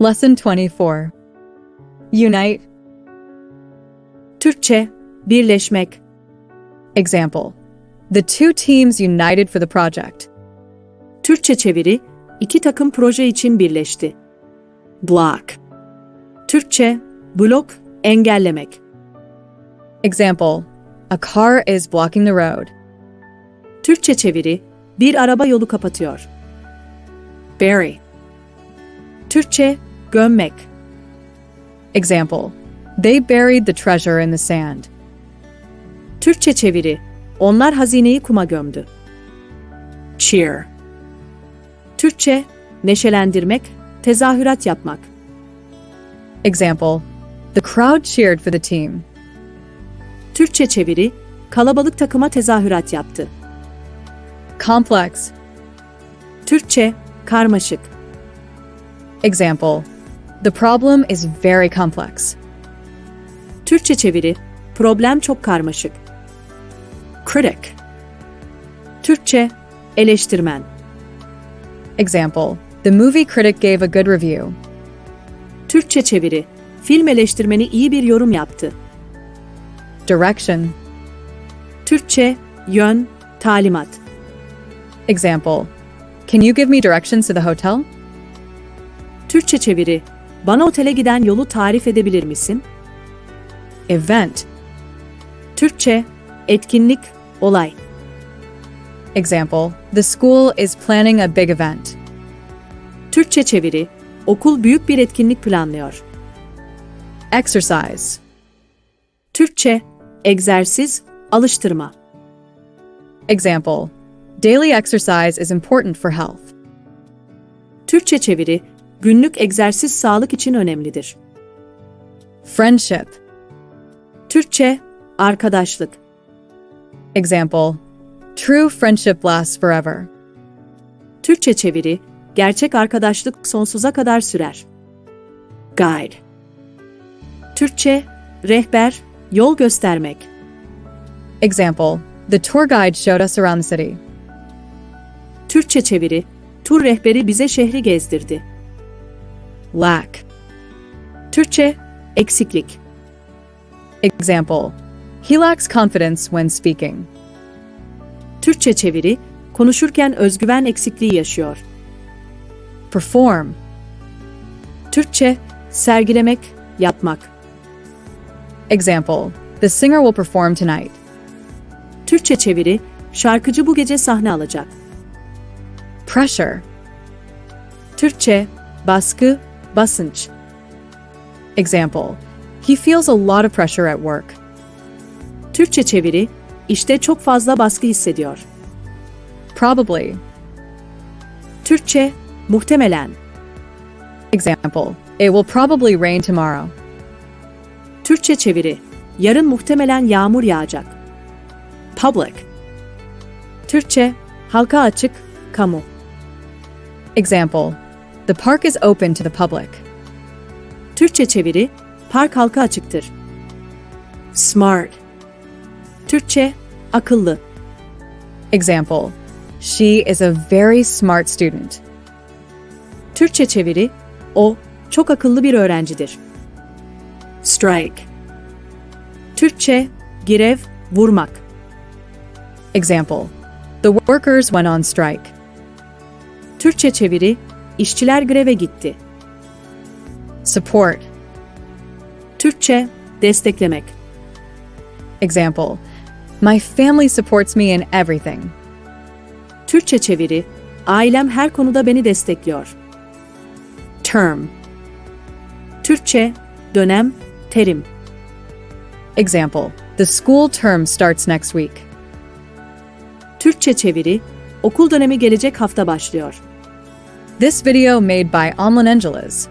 Lesson 24 Unite. Türkçe, birleşmek, Example The two teams united for the project. Türkçe çeviri, iki takım proje için birleşti. Block. Türkçe, blok, engellemek. Example A car is blocking the road. Türkçe çeviri, bir araba yolu kapatıyor. Bury. Türkçe, gömmek. Example They buried the treasure in the sand. Türkçe çeviri, onlar hazineyi kuma gömdü. Cheer. Türkçe, neşelendirmek, tezahürat yapmak. Example The crowd cheered for the team. Türkçe çeviri, kalabalık takıma tezahürat yaptı. Complex. Türkçe, karmaşık. Example The problem is very complex. Türkçe çeviri, problem çok karmaşık. Critic. Türkçe, eleştirmen. Example The movie critic gave a good review. Türkçe çeviri, film eleştirmeni iyi bir yorum yaptı. Direction. Türkçe, yön, talimat. Example Can you give me directions to the hotel? Türkçe çeviri, bana otele giden yolu tarif edebilir misin? Event. Türkçe, etkinlik, olay. Example The school is planning a big event. Türkçe çeviri, okul büyük bir etkinlik planlıyor. Exercise. Türkçe, egzersiz, alıştırma. Example Daily exercise is important for health. Türkçe çeviri, günlük egzersiz sağlık için önemlidir. Friendship. Türkçe, arkadaşlık. Example True friendship lasts forever. Türkçe çeviri, gerçek arkadaşlık sonsuza kadar sürer. Guide. Türkçe, rehber, yol göstermek. Example The tour guide showed us around the city. Türkçe çeviri, tur rehberi bize şehri gezdirdi. Lack. Türkçe, eksiklik. Example He lacks confidence when speaking. Türkçe çeviri, konuşurken özgüven eksikliği yaşıyor. Perform. Türkçe, sergilemek, yapmak. Example The singer will perform tonight. Türkçe çeviri, şarkıcı bu gece sahne alacak. Pressure. Türkçe, baskı, basınç. Example He feels a lot of pressure at work. Türkçe çeviri, işte çok fazla baskı hissediyor. Probably. Türkçe, muhtemelen. Example It will probably rain tomorrow. Türkçe çeviri, yarın muhtemelen yağmur yağacak. Public. Türkçe, halka açık, kamu. Example The park is open to the public. Türkçe çeviri, park halka açıktır. Smart. Türkçe, akıllı. Example She is a very smart student. Türkçe çeviri, o çok akıllı bir öğrencidir. Strike. Türkçe, grev, vurmak. Example The workers went on strike. Türkçe çeviri, işçiler greve gitti. Support. Türkçe, desteklemek. Example My family supports me in everything. Türkçe çeviri, ailem her konuda beni destekliyor. Term. Türkçe, dönem, terim. Example The school term starts next week. Türkçe çeviri, okul dönemi gelecek hafta başlıyor. This video made by Amlan Angeles